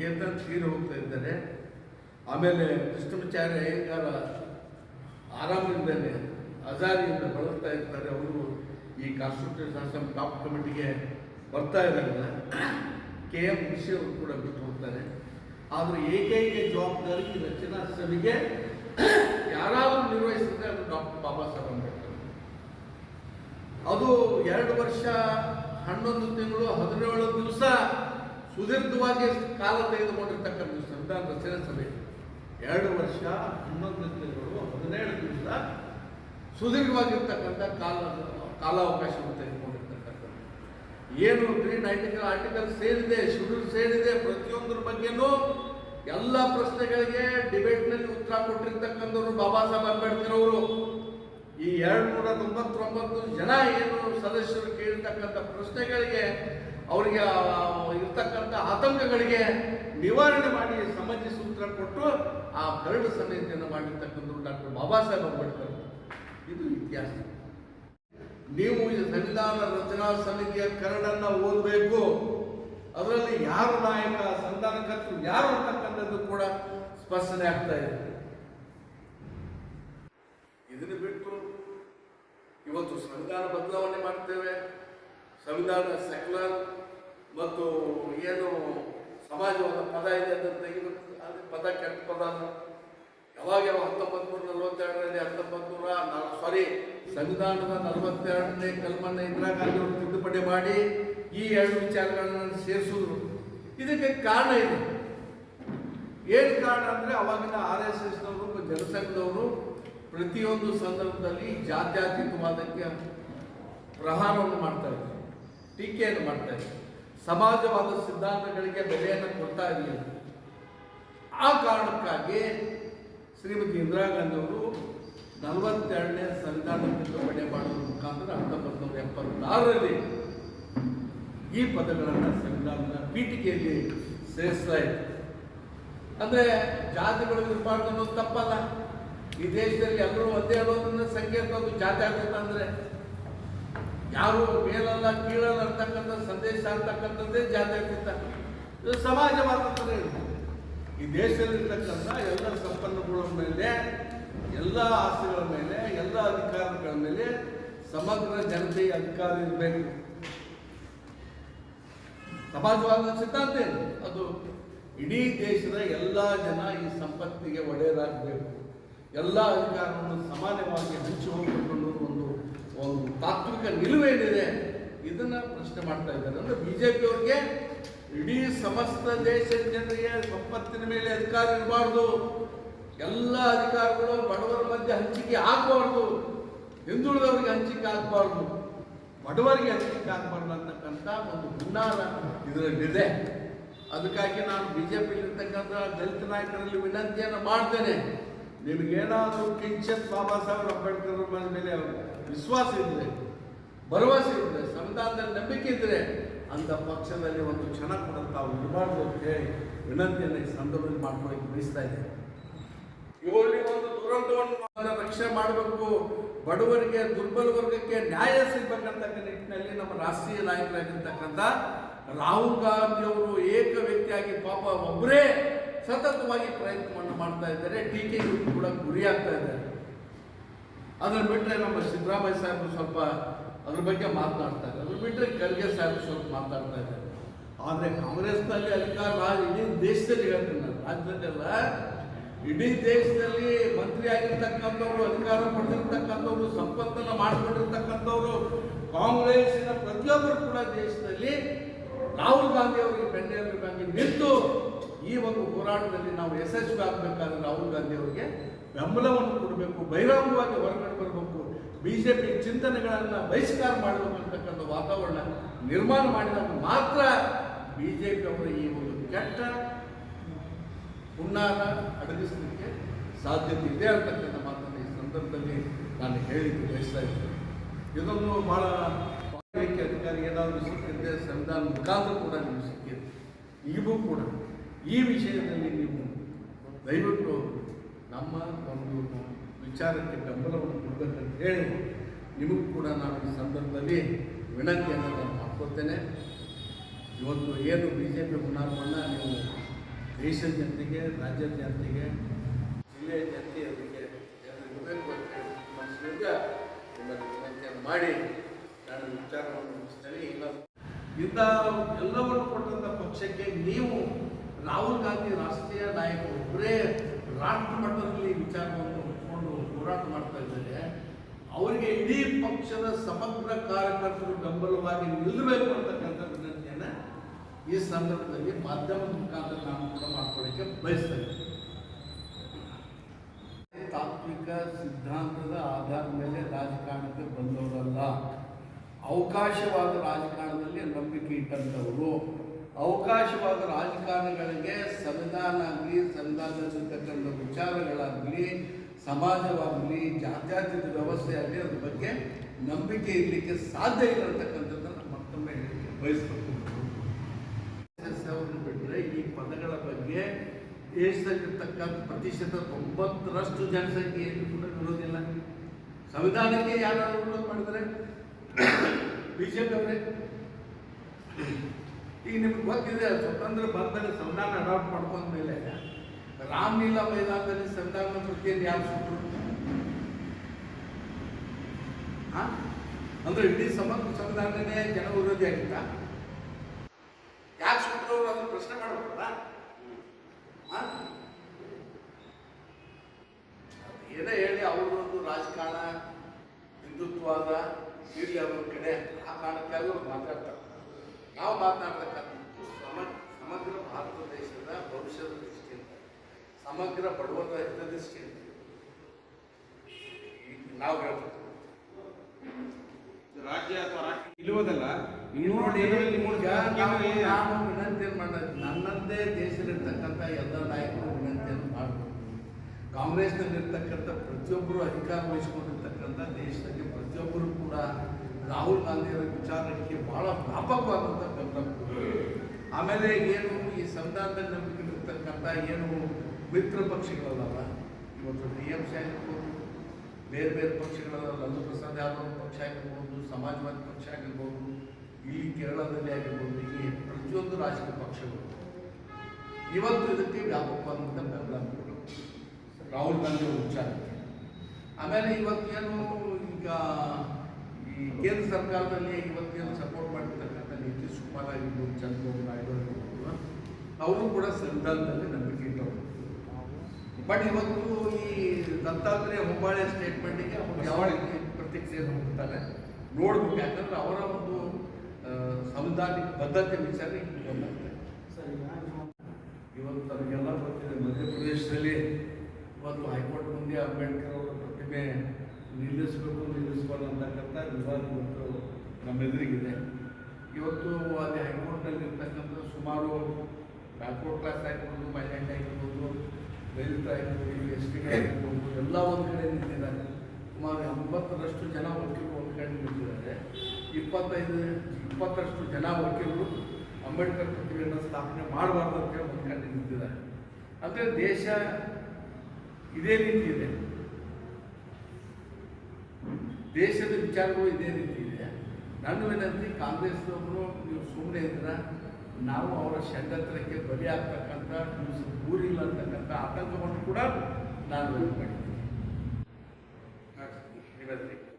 ಕೇಂದ್ರ ತೀರಿ ಹೋಗ್ತಾ ಇದ್ದಾರೆ. ಆಮೇಲೆ ಕೃಷ್ಣಾಚಾರ್ಯ ಅಯ್ಯಂಗಾರ ಆರಾಮಿದ್ದಾನೆ ಅಜಾರಿಯಿಂದ ಬಳಸ್ತಾ ಇರ್ತಾರೆ ಅವರು ಈ ಕಾನ್ಸ್ಟಿಟ್ಯೂಷನ್ ಅಸೆಂಬ್ಲಿ ಟಾಪ್ ಕಮಿಟಿಗೆ ಬರ್ತಾ ಇದ್ದಾರೆ ಕೆ ಎಂ ಋಷಿ ಅವರು ಕೂಡ ಬಿಟ್ಟು ಹೋಗ್ತಾರೆ. ಆದರೆ ಏಕೈಕ ಜವಾಬ್ದಾರಿ ಈ ರಚನಾ ಸಭೆಗೆ ಯಾರಾದರೂ ನಿರ್ವಹಿಸಿದ್ರೆ ಅದು ಡಾಕ್ಟರ್ ಬಾಬಾ ಸಾಹೇಬ್ ಅಂಬೇಡ್ಕರ್. ಅದು ಎರಡು ವರ್ಷ, ಹನ್ನೊಂದು ತಿಂಗಳು, ಹದಿನೇಳು ದಿವಸ ಸುದೀರ್ಘವಾಗಿ ಕಾಲ ತೆಗೆದುಕೊಂಡಿರ್ತಕ್ಕಂಥ ಸಂವಿಧಾನ ರಚನೆ ಸಭೆ ಎರಡು ವರ್ಷ, ಹನ್ನೊಂದು ತಿಂಗಳು ಹದಿನೇಳು ದಿವಸ ಸುದೀರ್ಘವಾಗಿರ್ತಕ್ಕಂಥ ಕಾಲ ಕಾಲಾವಕಾಶವನ್ನು ತೆಗೆದುಕೊಂಡಿರ್ತಕ್ಕಂಥ ಏನು ತ್ರೀ ನೈಟಿಕಲ್ ಆರ್ಟಿಕಲ್ ಸೇರಿದೆ ಶೆಡ್ಯೂಲ್ ಸೇರಿದೆ, ಪ್ರತಿಯೊಂದರ ಬಗ್ಗೆನೂ ಎಲ್ಲ ಪ್ರಶ್ನೆಗಳಿಗೆ ಡಿಬೇಟ್ನಲ್ಲಿ ಉತ್ತರ ಕೊಟ್ಟಿರ್ತಕ್ಕಂಥವ್ರು ಬಾಬಾ ಸಾಹೇಬ್ ಅಂಬೇಡ್ಕರ್ ಅವರು. ಈ ಎರಡು ನೂರ ತೊಂಬತ್ತೊಂಬತ್ತು ಜನ ಏನು ಸದಸ್ಯರು ಕೇಳಿರ್ತಕ್ಕಂಥ ಪ್ರಶ್ನೆಗಳಿಗೆ ಅವರಿಗೆ ಇರ್ತಕ್ಕಂಥ ಆತಂಕಗಳಿಗೆ ನಿವಾರಣೆ ಮಾಡಿ ಸಮಜಿ ಸೂತ್ರ ಕೊಟ್ಟು ಆ ಕರಡು ಸಮಿತಿಯನ್ನು ಮಾಡಿರ್ತಕ್ಕಂಥವ್ರು ಡಾಕ್ಟರ್ ಬಾಬಾ ಸಾಹೇಬ್ ಅಂಬೇಡ್ಕರ್. ಇದು ಇತಿಹಾಸ. ನೀವು ಈ ಸಂವಿಧಾನ ರಚನಾ ಸಮಿತಿಯ ಕರಡನ್ನ ಓದಬೇಕು. ಅದರಲ್ಲಿ ಯಾರು ನಾಯಕ ಸಂಧಾನಕರ್ತರು ಯಾರು ಅಂತಕ್ಕಂಥದ್ದು ಕೂಡ ಸ್ಪಷ್ಟನೆ ಆಗ್ತಾ ಇದೆ. ಇದನ್ನು ಬಿಟ್ಟು ಇವತ್ತು ಸಂವಿಧಾನ ಬದಲಾವಣೆ ಮಾಡ್ತೇವೆ. ಸಂವಿಧಾನ ಸೆಕ್ಯುಲರ್ ಮತ್ತು ಏನು ಸಮಾಜವಾದ ಪದ ಇದೆ ಅದನ್ನು ತೆಗೆದು ಪದ, ಕೆಟ್ಟ ಪದ ಯಾವಾಗ ಹತ್ತೊಂಬತ್ತು ನೂರ ನಲವತ್ತೆರಡರಲ್ಲಿ ಹತ್ತೊಂಬತ್ತು ನೂರ ಸಾರಿ ಸಂವಿಧಾನದ ನಲವತ್ತೆರಡನೇ ಕಲ್ಮಣ್ಣ ಇಂದಿರಾ ಗಾಂಧಿ ತಿದ್ದುಪಡಿ ಮಾಡಿ ಈ ಎರಡು ವಿಚಾರಗಳನ್ನು ಸೇರಿಸಿದ್ರು. ಇದಕ್ಕೆ ಕಾರಣ ಇದೆ ಏನು ಕಾರಣ ಅಂದರೆ ಅವಾಗಿನ ಆರ್ ಎಸ್ ಎಸ್ನವರು ಜನಸಂಘದವರು ಪ್ರತಿಯೊಂದು ಸಂದರ್ಭದಲ್ಲಿ ಜಾತ್ಯಾತೀತವಾದಕ್ಕೆ ಪ್ರಹಾರವನ್ನು ಮಾಡ್ತಾ ಇದ್ರು, ಟೀಕೆಯನ್ನು ಮಾಡ್ತಾ ಇದ್ರು. ಸಮಾಜವಾದ ಸಿದ್ಧಾಂತಗಳಿಗೆ ಬೆಲೆಯನ್ನು ಕೊಡ್ತಾ ಇರಲಿಲ್ಲ ಆ ಕಾರಣಕ್ಕಾಗಿ ಶ್ರೀಮತಿ ಇಂದಿರಾ ಗಾಂಧಿ ಅವರು ನಲವತ್ತೆರಡನೇ ಸಂವಿಧಾನ ತಿದ್ದುಪಡಿ ಮಾಡುವ ಮುಖಾಂತರ ಹತ್ತೊಂಬತ್ತು ನೂರ ಎಪ್ಪತ್ತಾರರಲ್ಲಿ ಈ ಪದಗಳನ್ನು ಸಂವಿಧಾನದ ಪೀಠಿಕೆಯಲ್ಲಿ ಸೇರಿಸ್ತಾ ಇತ್ತು ಅಂದರೆ ಜಾತಿಗಳು ಇರಬಾರ್ದು ಅನ್ನೋದು ತಪ್ಪಲ್ಲ. ಈ ದೇಶದಲ್ಲಿ ಎಲ್ಲರೂ ಒಂದೇ ಅನ್ನೋದನ್ನ ಸಂಕೇತ ಜಾತಿ ಆಗುತ್ತೆ ಅಂದ್ರೆ ಯಾರು ಮೇಲಲ್ಲ ಕೀಳಲ್ಲ ಅಂತಕ್ಕಂಥ ಸಂದೇಶ ಅಂತಕ್ಕಂಥದ್ದೇ ಜಾತ್ಯತೀತ ಇದು ಸಮಾಜವಾದಂಥದ್ದೇ ಇದೆ. ಈ ದೇಶದಲ್ಲಿರ್ತಕ್ಕಂಥ ಎಲ್ಲ ಸಂಪನ್ನಗಳ ಮೇಲೆ, ಎಲ್ಲ ಆಸ್ತಿಗಳ ಮೇಲೆ, ಎಲ್ಲ ಅಧಿಕಾರಗಳ ಮೇಲೆ ಸಮಗ್ರ ಜನತೆಯ ಅಧಿಕಾರ ಇರಬೇಕು. ಸಮಾಜವಾದ ಸಿದ್ಧಾಂತ ಏನು ಅದು ಇಡೀ ದೇಶದ ಎಲ್ಲ ಜನ ಈ ಸಂಪತ್ತಿಗೆ ಒಡೆಯರಾಗಬೇಕು. ಎಲ್ಲ ಅಧಿಕಾರವನ್ನು ಸಮಾನವಾಗಿ ಹಂಚಿ ಹೋಗಬೇಕು ಒಂದು ತಾತ್ವಿಕ ನಿಲುವೇನಿದೆ ಇದನ್ನ ಪ್ರಶ್ನೆ ಮಾಡ್ತಾ ಇದ್ದಾರೆ. ಅಂದ್ರೆ ಬಿಜೆಪಿ ಅವ್ರಿಗೆ ಇಡೀ ಸಮಸ್ತ ದೇಶದ ಜನರಿಗೆ ಸಂಪತ್ತಿನ ಮೇಲೆ ಅಧಿಕಾರ ಇರಬಾರ್ದು. ಎಲ್ಲ ಅಧಿಕಾರಗಳು ಬಡವರ ಮಧ್ಯೆ ಹಂಚಿಕೆ ಆಗಬಾರ್ದು. ಹಿಂದುಳಿದವರಿಗೆ ಹಂಚಿಕೆ ಆಗಬಾರ್ದು. ಬಡವರಿಗೆ ಹಂಚಿಕೆ ಆಗಬಾರ್ದು ಅಂತಕ್ಕಂಥ ಒಂದು ಹುನ್ನಾರ ಇದರಲ್ಲಿದೆ. ಅದಕ್ಕಾಗಿ ನಾನು ಬಿಜೆಪಿ ಪಿಲಿರ್ತಕ್ಕಂಥ ದಲಿತ ನಾಯಕರಲ್ಲಿ ವಿನಂತಿಯನ್ನು ಮಾಡ್ತೇನೆ. ನಿಮಗೇನಾದರೂ ಕಿಂಚತ್ ಬಾಬಾ ಸಾಹೇಬ್ ಅಂಬೇಡ್ಕರ್ ಅವರ ಮೇಲೆ ವಿಶ್ವಾಸ ಇದ್ರೆ, ಭರವಸೆ ಇದ್ರೆ, ಸಂವಿಧಾನದಲ್ಲಿ ನಂಬಿಕೆ ಇದ್ದರೆ ಅಂತ ಪಕ್ಷದಲ್ಲಿ ಒಂದು ಕ್ಷಣ ಕೂಡ ತಾವು ಅಂತ ಹೇಳಿ ವಿನಂತಿಯನ್ನು ಈ ಸಂದರ್ಭದಲ್ಲಿ ಮಾಡ್ಕೊಳ್ಳಿಕ್ಕೆ ಬಯಸ್ತಾ ಇದೆ ಇವರಲ್ಲಿ ಒಂದು ದುರಂತವನ್ನು ರಕ್ಷಣೆ ಮಾಡಬೇಕು. ಬಡವರಿಗೆ, ದುರ್ಬಲ ವರ್ಗಕ್ಕೆ ನ್ಯಾಯ ಸಿಗ್ಬೇಕಂತಕ್ಕ ನಿಟ್ಟಿನಲ್ಲಿ ನಮ್ಮ ರಾಷ್ಟ್ರೀಯ ನಾಯಕರಾಗಿರ್ತಕ್ಕಂಥ ರಾಹುಲ್ ಗಾಂಧಿ ಅವರು ಏಕ ವ್ಯಕ್ತಿಯಾಗಿ ಪಾಪ ಒಬ್ಬರೇ ಸತತವಾಗಿ ಪ್ರಯತ್ನವನ್ನು ಮಾಡ್ತಾ ಇದ್ದಾರೆ. ಟೀಕೆಗೂ ಕೂಡ ಗುರಿಯಾಗ್ತಾ ಇದ್ದಾರೆ. ಅದನ್ನು ಬಿಟ್ಟರೆ ನಮ್ಮ ಸಿದ್ದರಾಮಯ್ಯ ಸಾಹೇಬರು ಸ್ವಲ್ಪ ಅದ್ರ ಬಗ್ಗೆ ಮಾತನಾಡ್ತಾರೆ ಅದ್ರ ಬಿಟ್ಟರೆ ಖರ್ಗೆ ಸಾಹೇಬರು ಸ್ವಲ್ಪ ಮಾತಾಡ್ತಾ ಇದ್ದಾರೆ. ಆದರೆ ಕಾಂಗ್ರೆಸ್ನಲ್ಲಿ ಅಧಿಕಾರ ಇಡೀ ದೇಶದಲ್ಲಿ ಹೇಳ್ತೀನಿ ನಾನು. ರಾಜ್ಯದಲ್ಲೆಲ್ಲ ಇಡೀ ದೇಶದಲ್ಲಿ ಮಂತ್ರಿ ಆಗಿರ್ತಕ್ಕಂಥವ್ರು, ಅಧಿಕಾರ ಪಡೆದಿರ್ತಕ್ಕಂಥವ್ರು, ಸಂಪತ್ತನ್ನು ಮಾಡಿಕೊಂಡಿರ್ತಕ್ಕಂಥವ್ರು, ಕಾಂಗ್ರೆಸ್ಸಿನ ಪ್ರತಿಯೊಬ್ಬರು ಕೂಡ ದೇಶದಲ್ಲಿ ರಾಹುಲ್ ಗಾಂಧಿ ಅವರಿಗೆ ಬೆನ್ನೆಲುಬಾಗಿ ನಿಂತು ಈ ಒಂದು ಹೋರಾಟದಲ್ಲಿ ನಾವು ಯಶಸ್ವಿ ಆಗಬೇಕಾದ್ರೆ ರಾಹುಲ್ ಗಾಂಧಿ ಅವರಿಗೆ ಬೆಂಬಲವನ್ನು ಕೊಡಬೇಕು, ಬಹಿರಂಗವಾಗಿ ಹೊರಗಡೆ ಬರಬೇಕು, ಬಿಜೆಪಿ ಚಿಂತನೆಗಳನ್ನು ಬಹಿಷ್ಕಾರ ಮಾಡಬೇಕು ವಾತಾವರಣ ನಿರ್ಮಾಣ ಮಾಡಿದಾಗ ಮಾತ್ರ ಬಿ ಜೆ ಪಿ ಅವರ ಈ ಒಂದು ಕೆಟ್ಟ ಹುನ್ನಾರ ಅಡಗಿಸಲಿಕ್ಕೆ ಸಾಧ್ಯತೆ ಇದೆ ಅಂತಕ್ಕಂಥ ಮಾತನ್ನು ಈ ಸಂದರ್ಭದಲ್ಲಿ ನಾನು ಹೇಳಿಕ್ಕೆ ಬಯಸ್ತಾ ಇದ್ದೇನೆ. ಇದೊಂದು ಬಹಳ ಅಧಿಕಾರಿ ಏನಾದರೂ ಸಿಕ್ಕಿದ್ರೆ ಸಂವಿಧಾನ ಮುಖಾಂತರ ಕೂಡ ನಿಮಗೆ ಸಿಕ್ಕಿದೆ. ಈಗೂ ಕೂಡ. ಈ ವಿಷಯದಲ್ಲಿ ನೀವು ದಯವಿಟ್ಟು ನಮ್ಮ ಒಂದು ವಿಚಾರಕ್ಕೆ ಬೆಂಬಲವನ್ನು ಕೊಡಬೇಕಂತ ಹೇಳಿ ನಿಮಗೂ ಕೂಡ ನಾನು ಈ ಸಂದರ್ಭದಲ್ಲಿ ವಿನಂತಿಯನ್ನು ನಾನು ಮಾಡ್ಕೊಳ್ತೇನೆ. ಇವತ್ತು ಏನು ಬಿ ಜೆ ಪಿ ಹುನ್ನಾರವನ್ನು ನೀವು ದೇಶದ ಜನತೆಗೆ ರಾಜ್ಯದ ಜನತೆಗೆ ಜಿಲ್ಲೆಯ ಜನತೆ ಅದಕ್ಕೆ ಇರಬೇಕು ಅಂತ ವಿನಂತಿಯನ್ನು ಮಾಡಿ ನಾನು ವಿಚಾರವನ್ನು ಮುಗಿಸ್ತೇನೆ. ಇಲ್ಲ ಇಂಥ ಎಲ್ಲವನ್ನು ಕೊಟ್ಟಂಥ ಪಕ್ಷಕ್ಕೆ ನೀವು ರಾಹುಲ್ ಗಾಂಧಿ ರಾಷ್ಟ್ರೀಯ ನಾಯಕರು ಒಬ್ಬರೇ ರಾಷ್ಟ್ರ ಮಟ್ಟದಲ್ಲಿ ವಿಚಾರವನ್ನು ಇಟ್ಕೊಂಡು ಹೋರಾಟ ಮಾಡ್ತಾ ಇದ್ದಾರೆ. ಅವರಿಗೆ ಇಡೀ ಪಕ್ಷದ ಸಮಗ್ರ ಕಾರ್ಯಕರ್ತರು ಬೆಂಬಲವಾಗಿ ನಿಲ್ಲಬೇಕು ಅಂತಕ್ಕಂಥ ವಿನಂತಿಯನ್ನು ಈ ಸಂದರ್ಭದಲ್ಲಿ ಮಾಧ್ಯಮದ ಮುಖಾಂತರ ನಾನು ಕೂಡ ಮಾಡ್ಕೊಳ್ಳಿಕ್ಕೆ ಬಯಸ್ತೇನೆ ತಾತ್ವಿಕ ಸಿದ್ಧಾಂತದ ಆಧಾರದ ಮೇಲೆ ರಾಜಕಾರಣಕ್ಕೆ ಬಂದವರಲ್ಲ. ಅವಕಾಶವಾದ ರಾಜಕಾರಣದಲ್ಲಿ ನಂಬಿಕೆ ಇಟ್ಟಂಥವರು. ಅವಕಾಶವಾದ ರಾಜಕಾರಣಗಳಿಗೆ ಸಂವಿಧಾನ ಆಗಲಿ, ಸಂವಿಧಾನದಲ್ಲಿರ್ತಕ್ಕಂಥ ವಿಚಾರಗಳಾಗಲಿ, ಸಮಾಜವಾಗಲಿ, ಜಾತ್ಯತೀತ ವ್ಯವಸ್ಥೆ ಆಗಲಿ ಅದ್ರ ಬಗ್ಗೆ ನಂಬಿಕೆ ಇರಲಿಕ್ಕೆ ಸಾಧ್ಯ ಇಲ್ಲ ಮತ್ತೊಮ್ಮೆ ಬಯಸ್ಬೇಕು. ಬಿಟ್ಟರೆ ಈ ಪದಗಳ ಬಗ್ಗೆ ದೇಶದಲ್ಲಿರ್ತಕ್ಕಂಥ ಪ್ರತಿಶತ ತೊಂಬತ್ತರಷ್ಟು ಜನಸಂಖ್ಯೆಯಲ್ಲಿ ಕೂಡ ಇರೋದಿಲ್ಲ ಸಂವಿಧಾನಕ್ಕೆ ಯಾರು ಮಾಡಿದರೆ ಬಿಜೆಪಿ ಅವರೇ. ಈಗ ನಿಮ್ಗೆ ಗೊತ್ತಿದೆ, ಸ್ವತಂತ್ರ ಬಂದಾಗ ಸಂವಿಧಾನ ಅಡಾಪ್ಟ್ ಮಾಡ್ಕೊಂಡ ಮೇಲೆ ರಾಮಲೀಲಾ ಮೈದಾನದಲ್ಲಿ ಸಂವಿಧಾನ ಪ್ರತಿಯನ್ನು ಯಾರು ಸುಟ್ಟರು? ಅಂದ್ರೆ ಇಡೀ ಸಮಗ್ರ ಸಂವಿಧಾನನೇ ಜನ ವಿರೋಧಿ ಆಗಿತ್ತಾ ಯಾಕೆ ಸುಟ್ಟರು ಅದನ್ನು ಪ್ರಶ್ನೆ ಹಾ? ಏನೇ ಹೇಳಿ ಅವ್ರದ್ದು ರಾಜಕಾರಣ, ಹಿಂದುತ್ವದ ಇರಲಿ ಅವ್ರ ಕಡೆ ಆ ಕಾರಣಕ್ಕಾಗಿ ಅವ್ರು ಮಾತಾಡ್ತಾರೆ ನಾವು ಮಾತನಾಡತಕ್ಕಂಥದ್ದು ಸಮ ಸಮಗ್ರ ಭಾರತ ದೇಶದ ಭವಿಷ್ಯದ ದೃಷ್ಟಿಯಿಂದ ಸಮಗ್ರ ಬಡವರ ಹಿತದೃಷ್ಟಿಯಿಂದ ನಾವು ಹೇಳ್ಬೋದು ರಾಜ್ಯ ಅಥವಾ ಇಲ್ಲುವುದಲ್ಲ ನೋಡಿ ನಾನು ವಿನಂತಿ ಮಾಡೋದು ನನ್ನಂದೇ ದೇಶದಲ್ಲಿರ್ತಕ್ಕಂಥ ಎಲ್ಲ ನಾಯಕರು ವಿನಂತಿಯನ್ನು ಮಾಡಬೇಕು? ಕಾಂಗ್ರೆಸ್ನಲ್ಲಿರ್ತಕ್ಕಂಥ ಪ್ರತಿಯೊಬ್ಬರು ಅಧಿಕಾರ ವಹಿಸ್ಕೊಂಡಿರ್ತಕ್ಕಂಥ ದೇಶದಲ್ಲಿ ಪ್ರತಿಯೊಬ್ಬರು ಕೂಡ ರಾಹುಲ್ ಗಾಂಧಿಯವರ ವಿಚಾರಕ್ಕೆ ಬಹಳ ವ್ಯಾಪಕವಾದಂಥ ಬೆಂಬಲ. ಆಮೇಲೆ ಏನು ಈ ಸಂವಿಧಾನದಲ್ಲಿ ನಂಬಿಕೆ ಇರ್ತಕ್ಕಂಥ ಏನು ಮಿತ್ರ ಪಕ್ಷಗಳಲ್ಲ ಇವತ್ತು ಡಿ ಎಂ ಸಿ ಆಗಿರ್ಬೋದು, ಬೇರೆ ಬೇರೆ ಪಕ್ಷಗಳಲ್ಲ ಲಲ್ಲು ಪ್ರಸಾದ್ ಯಾದವ್ ಪಕ್ಷ ಆಗಿರ್ಬೋದು, ಸಮಾಜವಾದಿ ಪಕ್ಷ ಆಗಿರ್ಬೋದು ಇಲ್ಲಿ ಕೇರಳದಲ್ಲಿ ಆಗಿರ್ಬೋದು ಇಲ್ಲಿ ಪ್ರತಿಯೊಂದು ರಾಜಕೀಯ ಪಕ್ಷಗಳು. ಇವತ್ತು ಇದಕ್ಕೆ ವ್ಯಾಪಕವಾದಂಥ ಬೆಂಬಲ ರಾಹುಲ್ ಗಾಂಧಿ ವಿಚಾರಕ್ಕೆ. ಆಮೇಲೆ ಇವತ್ತೇನು ಈಗ ಈ ಕೇಂದ್ರ ಸರ್ಕಾರದಲ್ಲಿ ಇವತ್ತೇನು ಸಪೋರ್ಟ್ ಮಾಡಿರ್ತಕ್ಕಂಥ ನಿತೀಶ್ ಕುಮಾರ್ ಆಗಿರ್ಬೋದು ಚಂದ್ರಬಾಬು ನಾಯ್ಡು ಆಗಿರ್ಬೋದು ಅವರು ಕೂಡ ಸಂವಿಧಾನದಲ್ಲಿ ನಂಬಿಕೆ ಇಟ್ಟವರು ಬಟ್ ಇವತ್ತು ಈ ದತ್ತಾತ್ರೇಯ ಹೊಂಬಾಳೆ ಸ್ಟೇಟ್ಮೆಂಟಿಗೆ ಅವರು ಯಾವ ರೀತಿ ಪ್ರತಿಕ್ರಿಯೆಯನ್ನು ಹೋಗ್ತಾರೆ ನೋಡ್ಬೇಕು ಯಾಕಂದ್ರೆ ಅವರ ಒಂದು ಸಂವಿಧಾನಿಕ ಬದ್ಧತೆ ವಿಚಾರ ಇವತ್ತು ತಮಗೆಲ್ಲ ಗೊತ್ತಿದೆ ಮಧ್ಯಪ್ರದೇಶದಲ್ಲಿ ಇವತ್ತು ಹೈಕೋರ್ಟ್ ಮುಂದೆ ಅಂಬೇಡ್ಕರ್ ಅವರ ಪ್ರತಿಮೆ ನಿಲ್ಲಿಸಬೇಕು, ನಿಲ್ಲಿಸ್ಬಾರ್ದು ಅಂತಕ್ಕಂಥ ವಿವಾದ ಇವತ್ತು ನಮ್ಮ ಎದುರಿಗಿದೆ ಇವತ್ತು ಅಲ್ಲಿ ಹೈಕೋರ್ಟ್ನಲ್ಲಿ ಇರ್ತಕ್ಕಂಥ ಸುಮಾರು ಬ್ಯಾಕ್ವರ್ಡ್ ಕ್ಲಾಸ್ ಆಗಿರ್ಬೋದು ಮೈಲೆಂಟ್ ಆಗಿರ್ಬೋದು, ದಲಿತ ಆಗಿರ್ಬೋದು, ಎಸ್ ಟಿ ಆಗಿರ್ಬೋದು, ಎಲ್ಲ ಒಂದು ಕಡೆ ನಿಂತಿದ್ದಾರೆ. ಸುಮಾರು ಎಂಬತ್ತರಷ್ಟು ಜನ ವಕೀಲರು ಒಂದು ಕಡೆ ನಿಂತಿದ್ದಾರೆ. ಇಪ್ಪತ್ತೈದು, ಇಪ್ಪತ್ತರಷ್ಟು ಜನ ವಕೀಲರು ಅಂಬೇಡ್ಕರ್ ಪ್ರತಿಮೆಯನ್ನು ಸ್ಥಾಪನೆ ಮಾಡಬಾರ್ದು ಅಂತ ಹೇಳಿ ಒಂದು ಕಡೆ ನಿಂತಿದ್ದಾರೆ. ಅಂದರೆ ದೇಶ ಇದೇ ರೀತಿ ಇದೆ. ದೇಶದ ವಿಚಾರಗಳು ಇದೇ ರೀತಿ ಇದೆ. ನನ್ನ ವಿನಂತಿ ಕಾಂಗ್ರೆಸ್ನವರು ನೀವು ಸುಮ್ಮನೆ ಇದ್ರ, ನಾವು ಅವರ ಷಡ್ಯಂತ್ರಕ್ಕೆ ಬಲಿ ಆಗ್ತಕ್ಕಂಥ ಊರಿಲ್ಲ ಅಂತಕ್ಕಂಥ ಆತಂಕವನ್ನು ಕೂಡ ನಾನು